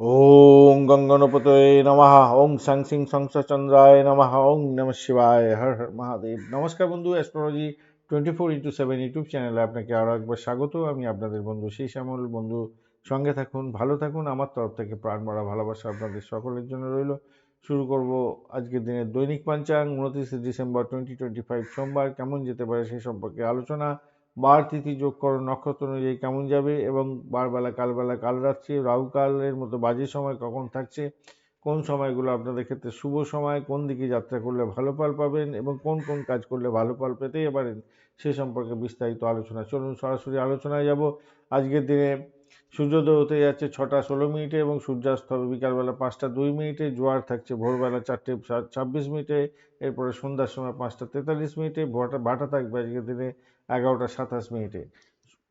ওং গঙ্গনপতয়ে নমঃ ওং সাং সিং সংসচন্দ্রায় নমঃ ওং নম শিবায় হর হর মহাদেব নমস্কার বন্ধু astrology twenty four into seven YouTube চ্যানেলে আপনাকে আরও একবার স্বাগত। আমি আপনাদের বন্ধু সেই শ্যামল বন্ধু, সঙ্গে থাকুন, ভালো থাকুন। আমার তরফ থেকে প্রাণ মারা ভালোবাসা আপনাদের সকলের জন্য রইল। শুরু করব আজকের দিনের দৈনিক পাঞ্চাং, উনত্রিশে ডিসেম্বর টোয়েন্টি টোয়েন্টি ফাইভ সোমবার। কেমন যেতে পারে সেই সম্পর্কে আলোচনা। বার তিথি যোগ করো, নক্ষত্র অনুযায়ী কেমন যাবে এবং বারবেলা, কালবেলা কাল রাত্রি রাহুকালের মতো বাজে সময় কখন থাকছে? কোন সময়গুলো আপনাদের ক্ষেত্রে শুভ সময়? কোন দিকে যাত্রা করলে ভালো ফল পাবেন এবং কোন কোন কাজ করলে ভালো ফল পেতেই পারেন? সে সম্পর্কে বিস্তারিত আলোচনা, চলুন সরাসরি আলোচনায় যাব। আজকের দিনে সূর্যোদয় হতে যাচ্ছে ছটা ষোলো মিনিটে এবং সূর্যাস্ত হবে বিকালবেলা পাঁচটা দুই মিনিটে, জোয়ার থাকছে ভোরবেলা চারটে ছাব্বিশ মিনিটে, এরপরে সন্ধ্যার সময় পাঁচটা তেতাল্লিশ মিনিটে ভাটা ভাটা থাকবে আজকের দিনে এগারোটা সাতাশ মিনিটে।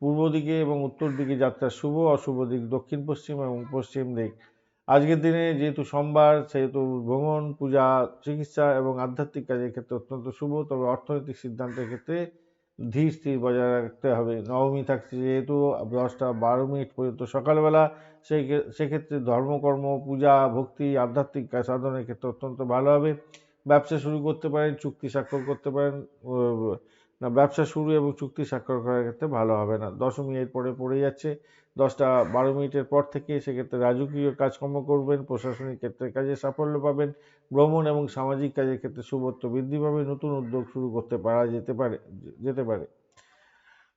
পূর্ব দিকে এবং উত্তর দিকে যাত্রা শুভ, অশুভ দিক, দক্ষিণ, পশ্চিম এবং পশ্চিম দিক। আজকের দিনে যেহেতু সোমবার, সেহেতু ভ্রমণ, পূজা, চিকিৎসা এবং আধ্যাত্মিক কাজের ক্ষেত্রে অত্যন্ত শুভ, তবে অর্থনৈতিক সিদ্ধান্তের ক্ষেত্রে ধীর স্থির বজায় রাখতে হবে। নবমী থাকছে যেহেতু দশটা বারো মিনিট পর্যন্ত সকালবেলা, সেই সেক্ষেত্রে ধর্মকর্ম, পূজা, ভক্তি, আধ্যাত্মিক সাধনের ক্ষেত্রে অত্যন্ত ভালো হবে। ব্যবসা শুরু করতে পারেন, চুক্তি স্বাক্ষর করতে পারেন না, ব্যবসা শুরু এবং চুক্তি স্বাক্ষর করার ক্ষেত্রে ভালো হবে না। দশমী এর পরে পড়ে যাচ্ছে। দশটা বারো মিনিটের পর থেকে সেক্ষেত্রে রাজকীয় কাজকর্ম করবেন, প্রশাসনিক ক্ষেত্রে কাজে সাফল্য পাবেন, ভ্রমণ এবং সামাজিক কাজের ক্ষেত্রে শুভত্ব বৃদ্ধি পাবে, নতুন উদ্যোগ শুরু করতে পারা যেতে পারে যেতে পারে।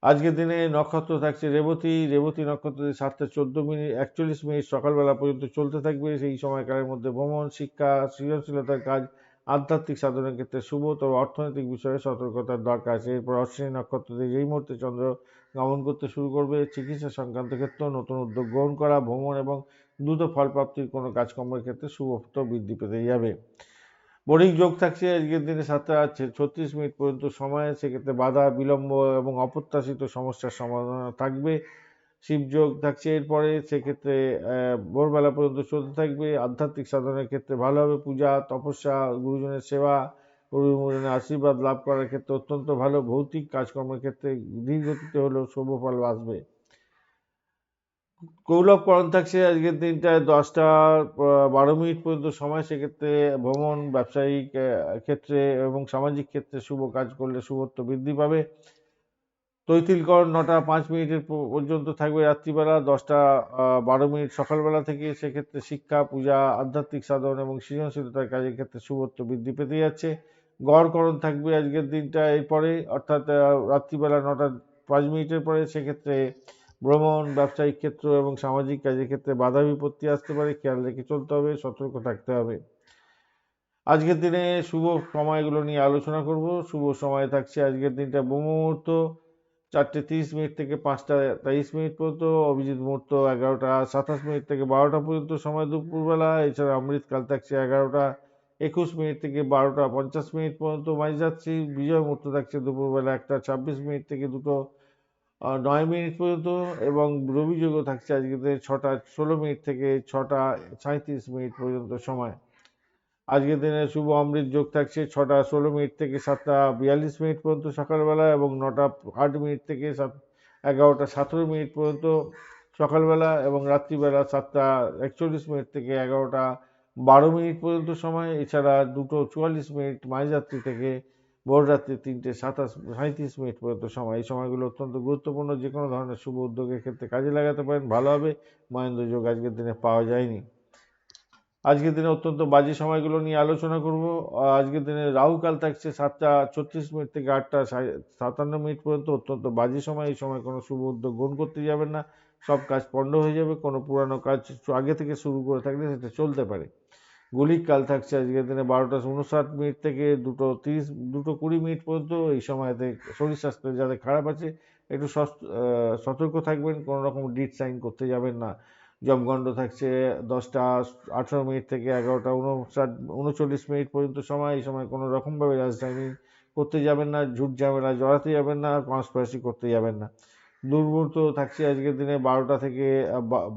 আজকের দিনে নক্ষত্র থাকছে রেবতী রেবতী নক্ষত্র সাতটা চোদ্দ মিনিট, একচল্লিশ মিনিট সকালবেলা পর্যন্ত চলতে থাকবে। সেই সময়কালের মধ্যে ভ্রমণ, শিক্ষা, সৃজনশীলতার কাজ আধ্যাত্মিক সাধনের ক্ষেত্রে শুভ তবে অর্থনৈতিক বিষয়ে সতর্কতার দরকার আছে। এরপর অশ্বিনী নক্ষত্র দিয়ে এই মুহূর্তে চন্দ্র গমন করতে শুরু করবে, চিকিৎসা সংক্রান্ত ক্ষেত্রে নতুন উদ্যোগ গ্রহণ করা, ভ্রমণ এবং দ্রুত ফলপ্রাপ্তির কোনো কাজকর্মের ক্ষেত্রে শুভত্ব বৃদ্ধি পেতে যাবে। বোরিং যোগ থাকছে, আজকের দিনে সাতটা ছত্রিশ মিনিট পর্যন্ত সময়, সেক্ষেত্রে বাধা, বিলম্ব এবং অপ্রত্যাশিত সমস্যার সমাধান থাকবে। শিবযোগ থাকছে এরপরে, সেক্ষেত্রে ভোরবেলা পর্যন্ত চলতে থাকবে। আধ্যাত্মিক সাধনের ক্ষেত্রে ভালোভাবে পূজা, তপস্যা, গুরুজনের সেবা গুরুজনের আশীর্বাদ লাভ করার ক্ষেত্রে অত্যন্ত ভালো। ভৌতিক কাজকর্মের ক্ষেত্রে ধীরগতিতে হলেও শুভ ফল আসবে কৌলভকরণ থাকছে আজকের দিনটায় দশটা বারো মিনিট পর্যন্ত সময়। সেক্ষেত্রে ভ্রমণ, ব্যবসায়িক ক্ষেত্রে এবং সামাজিক ক্ষেত্রে শুভ কাজ করলে শুভত্ব বৃদ্ধি পাবে। তৈতিলকর নটা পাঁচ মিনিটের পর্যন্ত থাকবে রাত্রিবেলা, দশটা বারো মিনিট সকালবেলা থেকে সেক্ষেত্রে শিক্ষা, পূজা, আধ্যাত্মিক সাধন এবং সৃজনশীলতার কাজের ক্ষেত্রে শুভত্ব বৃদ্ধি পেতে যাচ্ছে। গড়করণ থাকবে আজকের দিনটা এরপরে, অর্থাৎ রাত্রিবেলা নটা পাঁচ মিনিটের পরে সেক্ষেত্রে ভ্রমণ, ব্যবসায়িক ক্ষেত্র এবং সামাজিক কাজের ক্ষেত্রে বাধা বিপত্তি আসতে পারে, খেয়াল রেখে চলতে হবে, সতর্ক থাকতে হবে। আজকের দিনে শুভ সময়গুলো নিয়ে আলোচনা করব। শুভ সময় থাকছে আজকের দিনটা মুহূর্ত চারটে তিরিশ মিনিট থেকে পাঁচটা তেইশ মিনিট পর্যন্ত, অভিজিৎ মুহূর্ত এগারোটা, সাতাশ মিনিট থেকে বারোটা পর্যন্ত সময় দুপুরবেলা, এছাড়া অমৃতকাল থাকছে এগারোটা, একুশ মিনিট থেকে বারোটা, পঞ্চাশ মিনিট পর্যন্ত মাঝ যাচ্ছি বিজয় মুহূর্ত থাকছে দুপুরবেলা একটা, ছাব্বিশ মিনিট থেকে দুটো নয় মিনিট পর্যন্ত, এবং রবিযোগও থাকছে আজকে ছটা, ষোলো মিনিট থেকে ছটা সাঁত্রিশ মিনিট পর্যন্ত সময়। আজকের দিনে শুভ অমৃত যোগ থাকছে ছটা ষোলো মিনিট থেকে সাতটা বিয়াল্লিশ মিনিট পর্যন্ত সকালবেলা এবং নটা আট মিনিট থেকে সাত, এগারোটা সতেরো মিনিট পর্যন্ত সকালবেলা এবং রাত্রিবেলা সাতটা একচল্লিশ মিনিট থেকে এগারোটা বারো মিনিট পর্যন্ত সময়। এছাড়া দুটো চুয়াল্লিশ মিনিট মাঝরাত্রি থেকে ভোর রাত্রি তিনটে সাতাশ সাঁত্রিশ মিনিট পর্যন্ত সময়। এই সময়গুলো অত্যন্ত গুরুত্বপূর্ণ। যে কোনো ধরনের শুভ উদ্যোগের ক্ষেত্রে কাজে লাগাতে পারেন। ভালো হবে। মহেন্দ্র যোগ আজকের দিনে পাওয়া যায়নি। আজকের দিনে অত্যন্ত বাজে সময়গুলো নিয়ে আলোচনা করব। আজকের দিনে রাহুকাল থাকছে সাতটা ছত্রিশ মিনিট থেকে আটটা সাতান্ন মিনিট পর্যন্ত অত্যন্ত বাজে সময়। এই সময় কোনো শুভ উদ্যোগ গ্রহণ করতে যাবেন না। সব কাজ পণ্ড হয়ে যাবে। কোনো পুরানো কাজ আগে থেকে শুরু করে থাকলে সেটা চলতে পারে। গুলিক কাল থাকছে আজকের দিনে বারোটা উনষাট মিনিট থেকে দুটো তিরিশ, দুটো কুড়ি মিনিট পর্যন্ত। এই সময়তে শরীর স্বাস্থ্য যাদের খারাপ আছে, একটু সতর্ক থাকবেন। কোনো রকম ডিট সাইন করতে যাবেন না। জমগণ্ড থাকছে দশটা আঠেরো মিনিট থেকে এগারোটা, উনষাট, উনচল্লিশ মিনিট পর্যন্ত সময়, এই সময় কোনো রকমভাবে রাজধানী করতে যাবেন না, ঝুট ঝামেলা জড়াতে যাবেন না কনস্পারেসি করতে যাবেন না। দুর্মূর্ত থাকছে আজকের দিনে বারোটা থেকে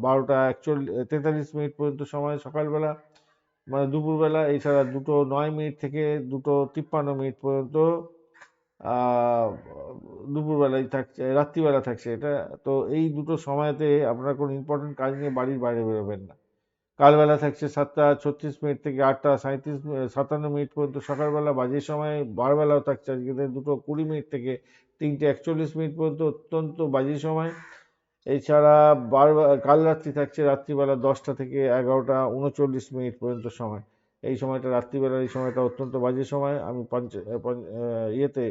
বারোটা একচল্লিশ তেতাল্লিশ মিনিট পর্যন্ত সময় সকালবেলা মানে দুপুরবেলা, এছাড়া দুটো নয় মিনিট থেকে দুটো তিপ্পান্ন মিনিট পর্যন্ত দুপুরবেলায় থাকছে, রাত্রিবেলা থাকছে। এটা তো এই দুটো সময়তে আপনারা কোনো ইম্পর্টেন্ট কাজ নিয়ে বাড়ির বাইরে বেরোবেন না। কালবেলা থাকছে সাতটা ছত্রিশ মিনিট থেকে আটটা সাঁত্রিশ সাতান্ন মিনিট পর্যন্ত সকালবেলা, বাজে সময় বারবেলাও থাকছে আজকে দুটো কুড়ি মিনিট থেকে তিনটে একচল্লিশ মিনিট পর্যন্ত অত্যন্ত বাজে সময়। এছাড়া বার কাল রাত্রি থাকছে রাত্রিবেলা দশটা থেকে এগারোটা উনচল্লিশ মিনিট পর্যন্ত সময়। এই সময়টা, রাত্রিবেলার এই সময়টা অত্যন্ত বাজে সময়। আমি পঞ্চ, ইয়েতে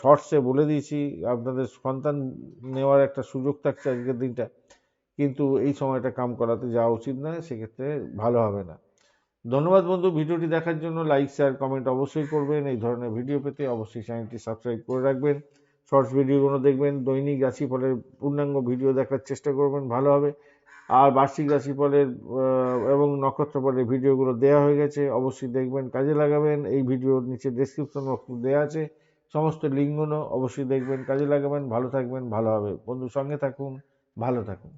শর্টসে বলে দিয়েছি, আপনাদের সন্তান নেওয়ার একটা সুযোগ থাকছে আজকের দিনটা। কিন্তু এই সময়টা কাম করাতে যাওয়া উচিত নয়, সেক্ষেত্রে ভালো হবে না। ধন্যবাদ বন্ধু, ভিডিওটি দেখার জন্য লাইক শেয়ার কমেন্ট অবশ্যই করবেন। এই ধরনের ভিডিও পেতে অবশ্যই চ্যানেলটি সাবস্ক্রাইব করে রাখবেন। শর্টস ভিডিওগুলো দেখবেন, দৈনিক রাশিফলের পূর্ণাঙ্গ ভিডিও দেখার চেষ্টা করবেন, ভালো হবে। আর বার্ষিক রাশিফলের এবং নক্ষত্রফলের ভিডিওগুলো দেওয়া হয়ে গেছে, অবশ্যই দেখবেন, কাজে লাগাবেন। এই ভিডিওর নিচে ডেসক্রিপশন বক্স দেওয়া আছে। সমস্ত লিঙ্কগুলো অবশ্যই দেখবেন, কাজে লাগাবেন, ভালো থাকবেন, ভালো হবে। বন্ধু, সঙ্গে থাকুন, ভালো থাকুন।